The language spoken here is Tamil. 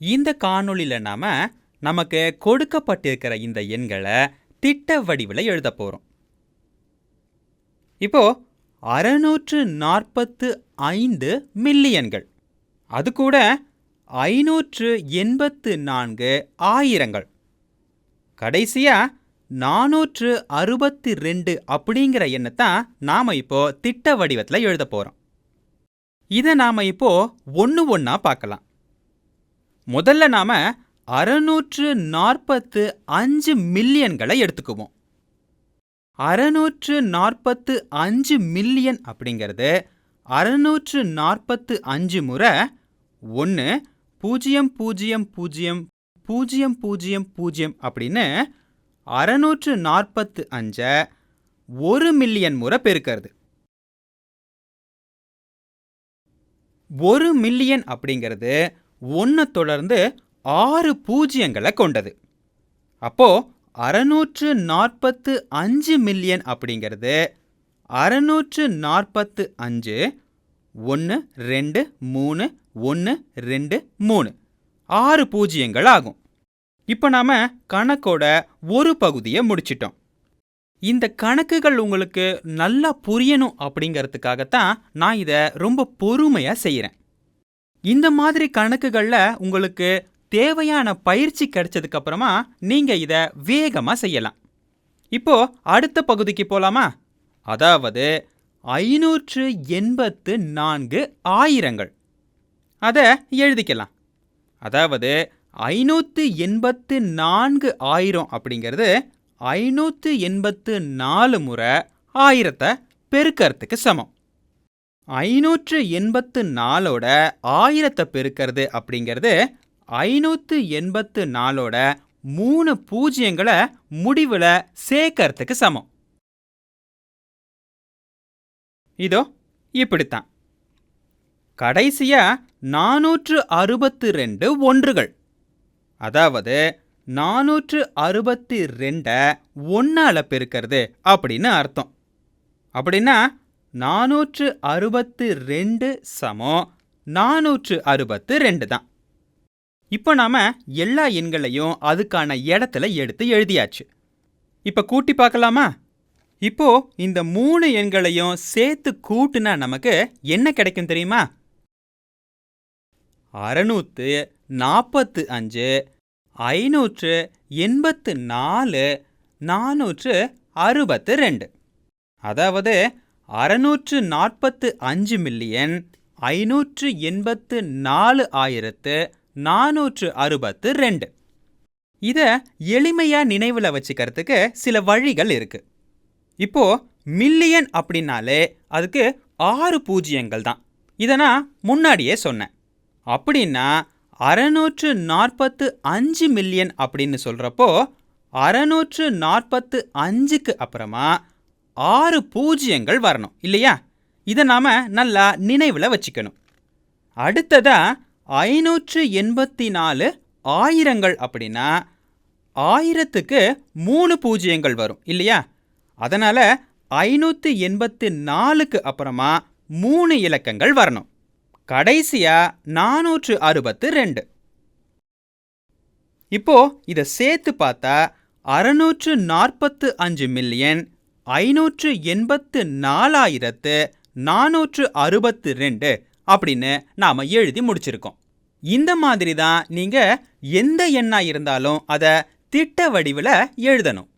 இந்த காணொளியில் நாம நமக்கு கொடுக்கப்பட்டிருக்கிற இந்த எண்களை திட்ட வடிவில் எழுத போகிறோம் இப்போ அறுநூற்று நாற்பத்து ஐந்து மில்லியன்கள். அது கூட ஐநூற்று எண்பத்து நான்கு ஆயிரங்கள். கடைசியா நானூற்று அறுபத்தி ரெண்டு அப்படிங்கிற எண்ணத்தான் நாம இப்போ திட்ட வடிவத்தில் எழுத போறோம். இதை நாம இப்போ ஒன்று ஒன்றா பார்க்கலாம். முதல்ல நாம அறுநூற்று நாற்பத்து அஞ்சு மில்லியன்களை எடுத்துக்குவோம். அறுநூற்று நாற்பத்து அஞ்சு மில்லியன் அப்படிங்கிறது அறுநூற்று நாற்பத்து அஞ்சு முறை. ஒன்று பூஜ்ஜியம் பூஜ்ஜியம் பூஜ்ஜியம் பூஜ்ஜியம் பூஜ்ஜியம் பூஜ்ஜியம் அப்படின்னு அறுநூற்று நாற்பத்து அஞ்சை ஒரு மில்லியன் முறை பெருக்கிறது. ஒரு மில்லியன் அப்படிங்கிறது ஒன்று தொடர்ந்து ஆறு பூஜ்ஜியங்களை கொண்டது. அப்போ அறுநூற்று நாற்பத்து அஞ்சு மில்லியன் அப்படிங்கிறது அறுநூற்று நாற்பத்து அஞ்சு ஒன்று ரெண்டு மூணு ஒன்று ரெண்டு மூணு. ஆறு பூஜ்ஜியங்கள் ஆகும். இப்போ நாம கணக்கோட ஒரு பகுதியை முடிச்சிட்டோம். இந்த கணக்குகள் உங்களுக்கு நல்லா புரியணும் அப்படிங்கிறதுக்காகத்தான் நான் இதை ரொம்ப பொறுமையாக செய்கிறேன் இந்த மாதிரி கணக்குகளில் உங்களுக்கு தேவையான பயிற்சி கிடைச்சதுக்கு அப்புறமா நீங்க இதை வேகமா செய்யலாம். இப்போ அடுத்த பகுதிக்கு போலாமா? அதாவது ஐநூற்று எண்பத்து நான்கு ஆயிரங்கள். அதை எழுதிக்கலாம். அதாவது ஐநூற்று எண்பத்து நான்கு ஆயிரம் அப்படிங்கிறது ஐநூற்று எண்பத்து நாலு முறை ஆயிரத்தை பெருக்கறதுக்கு சமம். ஐநூற்று எண்பத்து நாலோட ஆயிரத்தை பெருக்கிறது அப்படிங்கிறது ஐநூற்று எண்பத்து நாலோட மூணு பூஜ்ஜியங்களை முடிவில் சேர்க்கறதுக்கு சமம். இதோ இப்படித்தான். கடைசியா நானூற்று அறுபத்து ரெண்டு ஒன்றுகள். அதாவது நானூற்று அறுபத்தி ரெண்டை ஒன்றால் பெருக்கிறது அப்படின்னு அர்த்தம். அப்படின்னா நானூற்று அறுபத்து ரெண்டு சமம். நானூற்று அறுபத்து ரெண்டு தான். இப்போ நாம எல்லா எண்களையும் அதுக்கான இடத்துல எடுத்து எழுதியாச்சு. இப்போ கூட்டி பார்க்கலாமா? இப்போ இந்த மூணு எண்களையும் சேர்த்து கூட்டுனா நமக்கு என்ன கிடைக்கும் தெரியுமா? அறநூற்று நாற்பத்து அஞ்சு ஐநூற்று எண்பத்து நாலு நானூற்று அறுபத்து ரெண்டு. அதாவது அறநூற்று நாற்பத்து அஞ்சு மில்லியன் ஐநூற்று எண்பத்து நாலு ஆயிரத்து நானூற்று அறுபத்து ரெண்டு. இதை எளிமையாக நினைவில் வச்சுக்கிறதுக்கு சில வழிகள் இருக்கு. இப்போ மில்லியன் அப்படின்னாலே அதுக்கு ஆறு பூஜ்ஜியங்கள் தான். இதை நான் முன்னாடியே சொன்னேன். அப்படின்னா அறநூற்று நாற்பத்து அஞ்சு மில்லியன் அப்படின்னு சொல்கிறப்போ அறநூற்று நாற்பத்து அஞ்சுக்கு அப்புறமா ஆறு பூஜ்ஜியங்கள் வரணும் இல்லையா? இதை நாம் நல்லா நினைவில் வச்சுக்கணும். அடுத்ததா ஐநூற்று எண்பத்தி நாலு ஆயிரங்கள் அப்படின்னா ஆயிரத்துக்கு மூணு பூஜ்ஜியங்கள் வரும் இல்லையா? அதனால் ஐநூற்றி எண்பத்தி நாலுக்கு அப்புறமா மூணு இலக்கங்கள் வரணும். கடைசியா நானூற்று அறுபத்து ரெண்டு இப்போ இதை சேர்த்து பார்த்தா அறுநூற்று நாற்பத்து அஞ்சு மில்லியன் ஐநூற்று எண்பத்து நாலாயிரத்து நானூற்று அறுபத்து ரெண்டு அப்படின்னு நாம் எழுதி முடிச்சிருக்கோம். இந்த மாதிரி தான் நீங்கள் எந்த எண்ணாக இருந்தாலும் அதை திட்ட வடிவில் எழுதணும்.